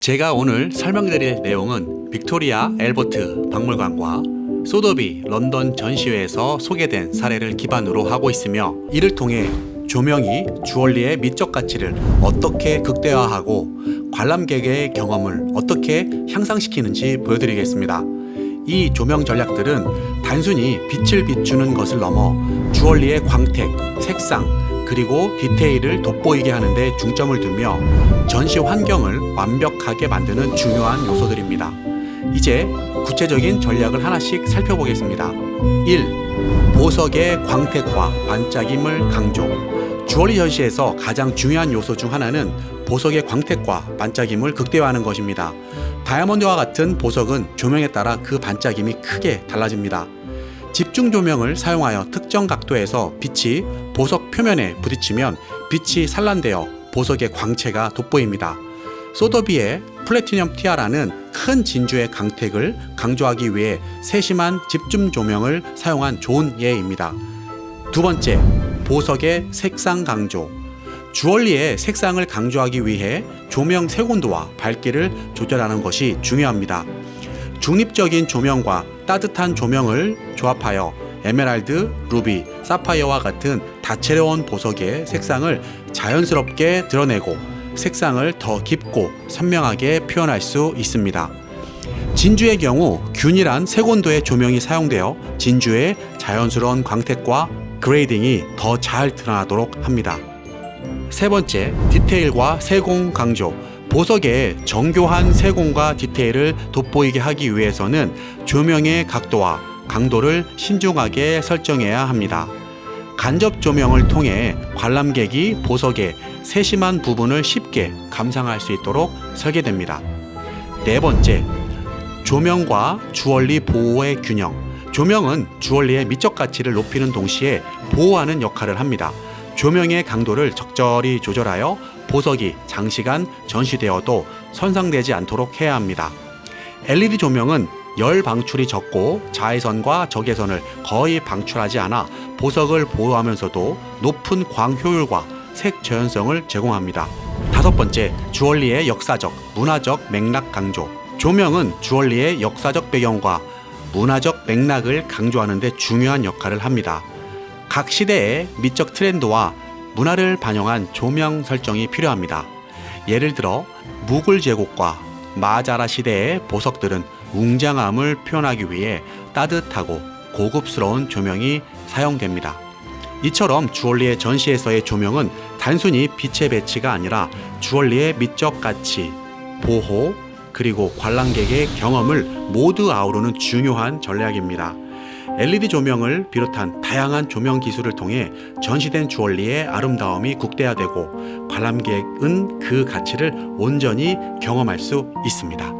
제가 오늘 설명드릴 내용은 빅토리아 엘버트 박물관과 소더비 런던 전시회에서 소개된 사례를 기반으로 하고 있으며 이를 통해 조명이 주얼리의 미적 가치를 어떻게 극대화하고 관람객의 경험을 어떻게 향상시키는지 보여드리겠습니다. 이 조명 전략들은 단순히 빛을 비추는 것을 넘어 주얼리의 광택, 색상, 그리고 디테일을 돋보이게 하는데 중점을 두며 전시 환경을 완벽하게 만드는 중요한 요소들입니다. 이제 구체적인 전략을 하나씩 살펴보겠습니다. 1. 보석의 광택과 반짝임을 강조. 주얼리 전시에서 가장 중요한 요소 중 하나는 보석의 광택과 반짝임을 극대화하는 것입니다. 다이아몬드와 같은 보석은 조명에 따라 그 반짝임이 크게 달라집니다. 집중 조명을 사용하여 특정 각도에서 빛이 보석 표면에 부딪히면 빛이 산란되어 보석의 광채가 돋보입니다. 소더비의 플래티넘 티아라는 큰 진주의 강택을 강조하기 위해 세심한 집중 조명을 사용한 좋은 예입니다. 두 번째, 보석의 색상 강조. 주얼리의 색상을 강조하기 위해 조명 색온도와 밝기를 조절하는 것이 중요합니다. 중립적인 조명과 따뜻한 조명을 조합하여 에메랄드, 루비, 사파이어와 같은 다채로운 보석의 색상을 자연스럽게 드러내고 색상을 더 깊고 선명하게 표현할 수 있습니다. 진주의 경우 균일한 색온도의 조명이 사용되어 진주의 자연스러운 광택과 그레이딩이 더 잘 드러나도록 합니다. 세 번째, 디테일과 세공 강조. 보석의 정교한 세공과 디테일을 돋보이게 하기 위해서는 조명의 각도와 강도를 신중하게 설정해야 합니다. 간접 조명을 통해 관람객이 보석의 세심한 부분을 쉽게 감상할 수 있도록 설계됩니다. 네 번째, 조명과 주얼리 보호의 균형. 조명은 주얼리의 미적 가치를 높이는 동시에 보호하는 역할을 합니다. 조명의 강도를 적절히 조절하여 보석이 장시간 전시되어도 손상되지 않도록 해야 합니다. LED 조명은 열 방출이 적고 자외선과 적외선을 거의 방출하지 않아 보석을 보호하면서도 높은 광 효율과 색 저연성을 제공합니다. 다섯 번째, 주얼리의 역사적, 문화적 맥락 강조. 조명은 주얼리의 역사적 배경과 문화적 맥락을 강조하는 데 중요한 역할을 합니다. 각 시대의 미적 트렌드와 문화를 반영한 조명 설정이 필요합니다. 예를 들어 무굴 제국과 마자라 시대의 보석들은 웅장함을 표현하기 위해 따뜻하고 고급스러운 조명이 사용됩니다. 이처럼 주얼리의 전시에서의 조명은 단순히 빛의 배치가 아니라 주얼리의 미적 가치, 보호, 그리고 관람객의 경험을 모두 아우르는 중요한 전략입니다. LED 조명을 비롯한 다양한 조명 기술을 통해 전시된 주얼리의 아름다움이 국대화되고 관람객은 그 가치를 온전히 경험할 수 있습니다.